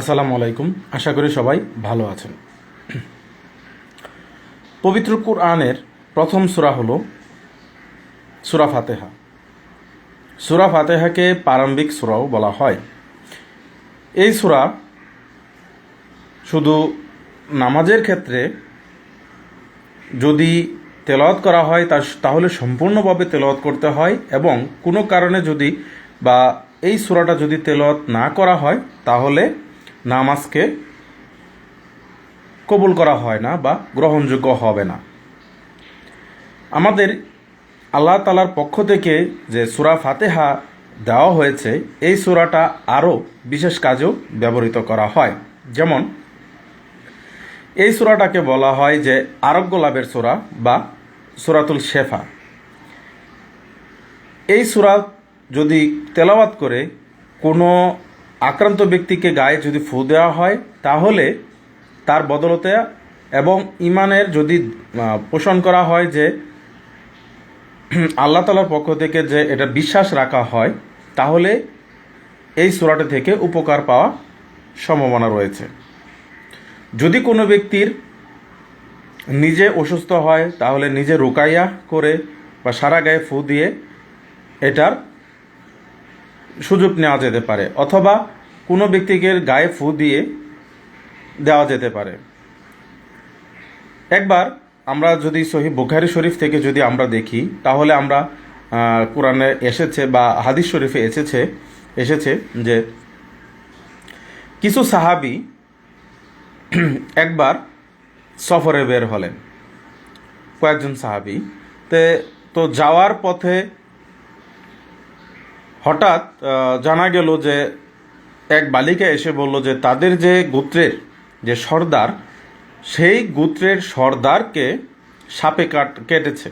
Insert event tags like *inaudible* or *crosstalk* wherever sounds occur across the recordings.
আসসালামু আলাইকুম। আশা করি সবাই ভালো আছেন। পবিত্র কুরআনের প্রথম সূরা হল সুরা ফাতেহা। সুরা ফাতেহাকে প্রারম্ভিক সূরাও বলা হয়। এই সূরা শুধু নামাজের ক্ষেত্রে যদি তেলাওয়াত করা হয়, তা তাহলে সম্পূর্ণভাবে তেলাওয়াত করতে হয় এবং কোনো কারণে যদি বা এই সূরাটা যদি তেলাওয়াত না করা হয়, তাহলে নামাজকে কবুল করা হয় না বা গ্রহণযোগ্য হবে না। আমাদের আল্লাহ তালার পক্ষ থেকে যে সুরা ফাতেহা দেওয়া হয়েছে, এই সুরাটা আরও বিশেষ কাজেও ব্যবহৃত করা হয়। যেমন, এই সুরাটাকে বলা হয় যে আরোগ্য লাভের সুরা বা সুরাতুল শেফা। এই সুরা যদি তেলাওয়াত করে কোনো আক্রান্ত ব্যক্তিকে গায়ে যদি ফু দেওয়া হয়, তাহলে তার বদলতে এবং ইমানের যদি পোষণ করা হয় যে, আল্লাহ তালার পক্ষ থেকে যে এটা বিশ্বাস রাখা হয়, তাহলে এই সুরাটা থেকে উপকার পাওয়া সম্ভাবনা রয়েছে। যদি কোনো ব্যক্তির নিজে অসুস্থ হয়, তাহলে নিজে রুকাইয়া করে বা সারা গায়ে ফু দিয়ে এটার সুযোগ নেওয়া যেতে পারে, অথবা কোনো ব্যক্তিকে গায়ে ফু দিয়ে দেওয়া যেতে পারে। একবার আমরা যদি সহি বুখারি শরীফ থেকে যদি আমরা দেখি, তাহলে আমরা কোরআনে এসেছে বা হাদিস শরীফে এসেছে এসেছে যে কিছু সাহাবি *clears throat* একবার সফরে বের হলেন। কয়েকজন সাহাবি। তে, তো যাওয়ার পথে হঠাৎ জানা গেল যে এক বালিকা এসে বলল যে তাদের যে গোত্রের যে সর্দার, সেই গোত্রের সর্দারকে সাপে কাট, কেটেছে।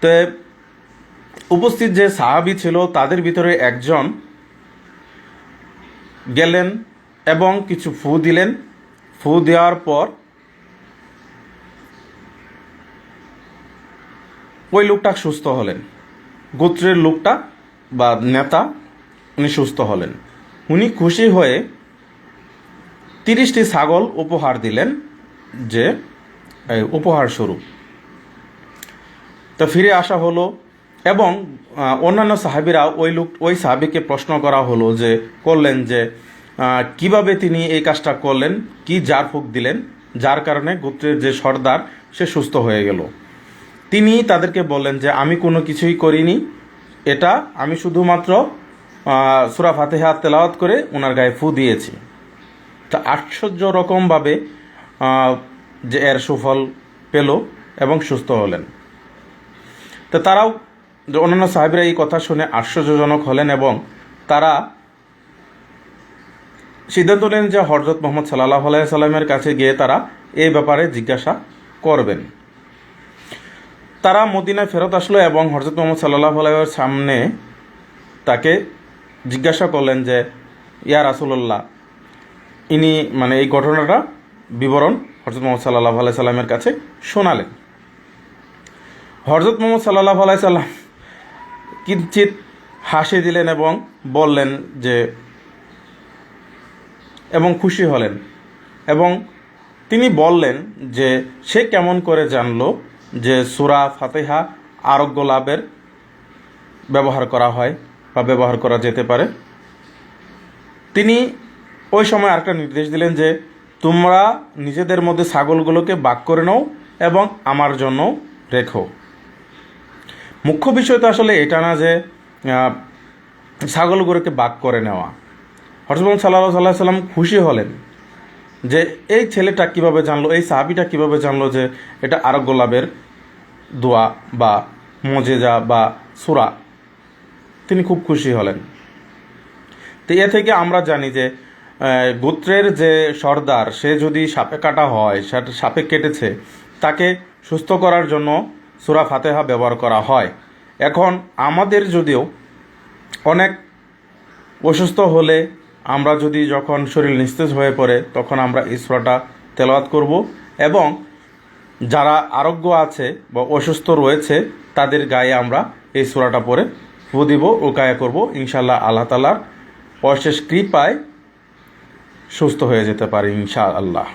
তো উপস্থিত যে সাহাবি ছিল, তাদের ভিতরে একজন গেলেন এবং কিছু ফু দিলেন। ফু দেওয়ার পর ওই লোকটা সুস্থ হলেন। গোত্রের লোকটা বা নেতা উনি সুস্থ হলেন। উনি খুশি হয়ে তিরিশটি ছাগল উপহার দিলেন যে উপহার স্বরূপ। তো ফিরে আসা হলো এবং অন্যান্য সাহাবিরা ওই লোক, ওই সাহাবিকে প্রশ্ন করা হলো যে, করলেন যে কীভাবে তিনি এই কাজটা করলেন, কি জার ফুক দিলেন, যার কারণে গোত্রের যে সর্দার, সে সুস্থ হয়ে গেল। তিনি তাদেরকে বললেন যে, আমি কোনো কিছুই করিনি। এটা আমি শুধুমাত্র সূরা ফাতেহা তেলাওয়াত করে ওনার গায়ে ফু দিয়েছি। তা আশ্চর্য রকমভাবে যে এর সুফল পেল এবং সুস্থ হলেন। তো তারাও অন্যান্য সাহেবরা এই কথা শুনে আশ্চর্যজনক হলেন এবং তারা সিদ্ধান্ত নেন যে হরজত মোহাম্মদ সাল্লাহ সাল্লামের কাছে গিয়ে তারা এই ব্যাপারে জিজ্ঞাসা করবেন। তারা মদিনায় ফেরত আসলো এবং হরজত মোহাম্মদ সাল্লাহ আলাইয়ের সামনে তাকে জিজ্ঞাসা করলেন যে, ইয়া রাসুল্লাহ ইনি মানে এই ঘটনাটা বিবরণ হরজত মোহাম্মদ সাল্লাহ আলাই সাল্লামের কাছে শোনালেন। হরজত মোহাম্মদ সাল্লাহ আলাই সাল্লাম কিঞ্চিত হাসি দিলেন এবং বললেন যে, এবং খুশি হলেন এবং তিনি বললেন যে, সে কেমন করে জানলো যে সুরা ফাতেহা আরোগ্য লাভের ব্যবহার করা হয় বা ব্যবহার করা যেতে পারে। তিনি ওই সময় আরেকটা নির্দেশ দিলেন যে, তোমরা নিজেদের মধ্যে ছাগলগুলোকে বাক করে নাও এবং আমার জন্য রেখো। মুখ্য বিষয় তো আসলে এটা না যে ছাগলগুলোকে বাক করে নেওয়া। হরসবন সাল্লাহ সাল্লাহ সাল্লাম খুশি হলেন যে, এই ছেলেটা কীভাবে জানলো, এই সাহাবিটা কীভাবে জানলো যে, এটা আরোগ্য লাভের দোয়া বা মজেজা বা সুরা। তিনি খুব খুশি হলেন। তো এ থেকে আমরা জানি যে গোত্রের যে সর্দার, সে যদি সাপে কাটা হয় সাপে কেটেছে, তাকে সুস্থ করার জন্য সুরা ফাতেহা ব্যবহার করা হয়। এখন আমাদের যদিও অনেক অসুস্থ হলে আমরা যদি যখন শরীর নিস্তেজ হয়ে পড়ে, তখন আমরা এই সুরাটা তেলাওয়াত করব এবং যারা আরোগ্য আছে বা অসুস্থ রয়েছে, তাদের গায়ে আমরা এই সোরাটা পরে ফু দিব ও গায়ে করব। ইনশাল্লাহ আল্লাহ তালার অশেষ কৃপায় সুস্থ হয়ে যেতে পারে ইনশা আল্লাহ